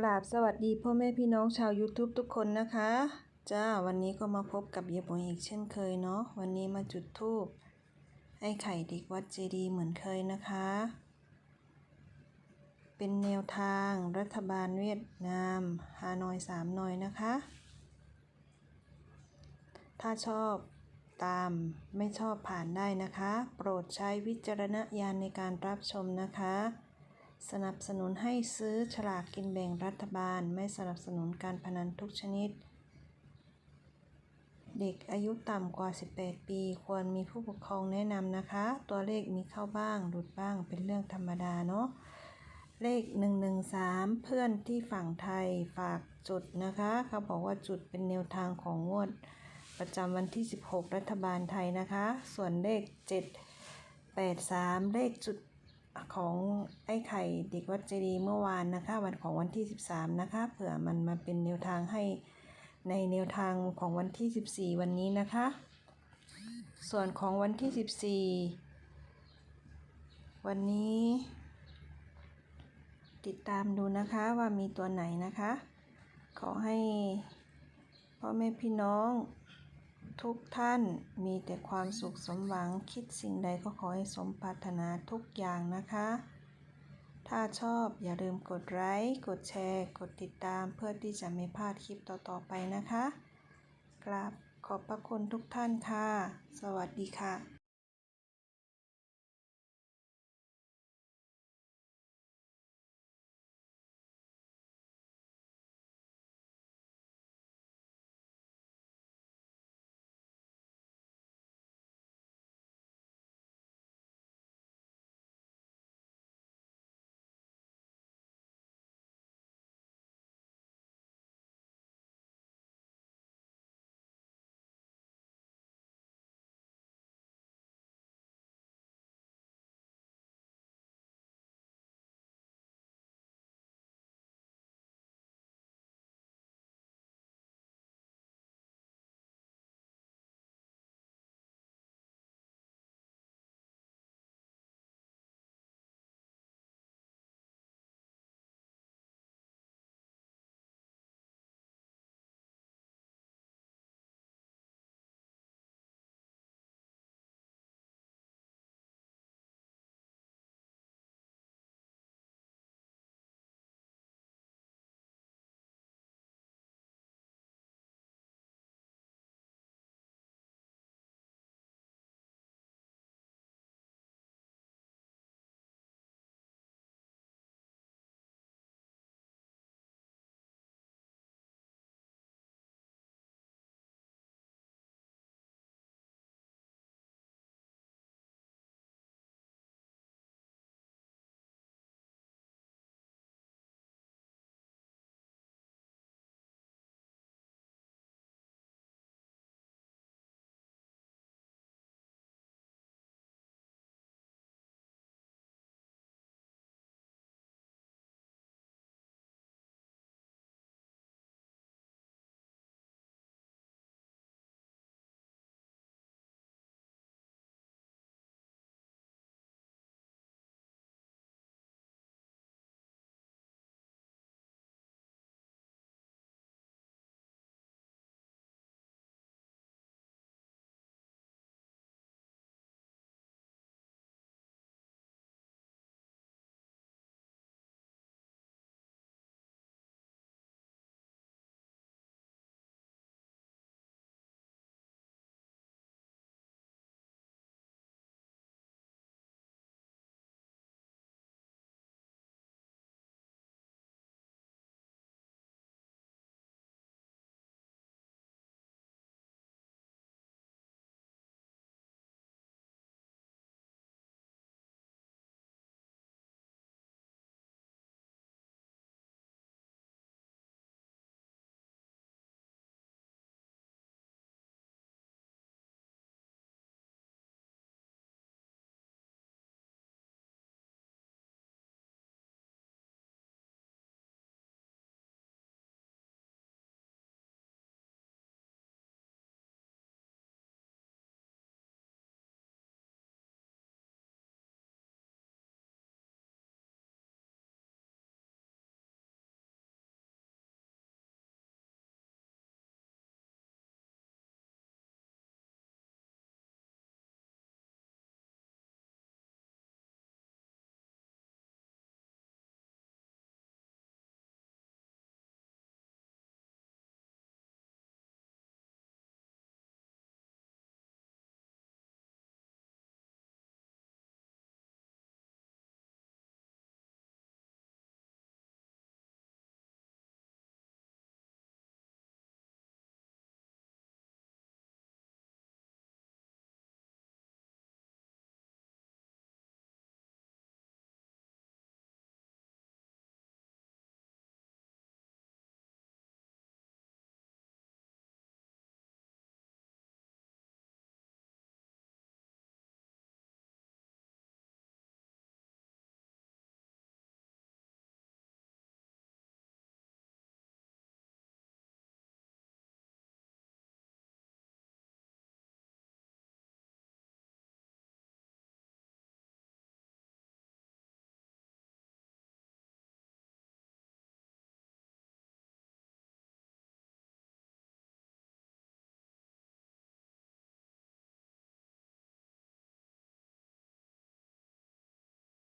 กราบสวัสดีพ่อแม่พี่น้องชาว YouTube ทุกคนนะคะ จ้าวันนี้ก็มาพบกับเยบอยอีกเช่นเคยเนาะวันนี้มาจุดธูปให้ไข่เด็กวัดเจดีเหมือนเคยนะคะ เป็นแนวทางรัฐบาลเวียดนามฮานอยสามหน่อยนะคะ ถ้าชอบตามไม่ชอบผ่านได้นะคะ โปรดใช้วิจารณญาณในการรับชมนะคะ สนับสนุนให้ซื้อฉลากกินแบ่งรัฐบาล ไม่สนับสนุนการพนันทุกชนิด เด็กอายุต่ำกว่า 18 ปี ควรมีผู้ปกครองแนะนำนะคะ ตัวเลขมีเข้าบ้างหลุดบ้างเป็นเรื่องธรรมดาเนาะ เลข 113 เพื่อนที่ฝั่งไทยฝากจุดนะคะ เขาบอกว่าจุดเป็นแนวทางของงวด ประจำวันที่ 16 รัฐบาลไทยนะคะ ส่วนเลข 783 เลขจุด ของไอ้ไข่เด็กวัดเจดีย์เมื่อวานนะคะ วันของวันที่ 13 นะคะ เผื่อมันมาเป็นแนวทางให้ในแนวทางของวันที่ 14 วันนี้นะคะ ส่วนของวันที่ 14 วันนี้ ติดตามดูนะคะว่ามีตัวไหนนะคะ ขอให้พ่อแม่พี่น้อง ทุกท่านมีแต่ความสุขสมหวังคิดสิ่งใดก็ขอให้สมปรารถนาทุกอย่างนะคะ ถ้าชอบอย่าลืมกดไลค์กดแชร์ กดติดตามเพื่อที่จะไม่พลาดคลิปต่อๆไปนะคะ กราบขอบพระคุณทุกท่านค่ะ สวัสดีค่ะ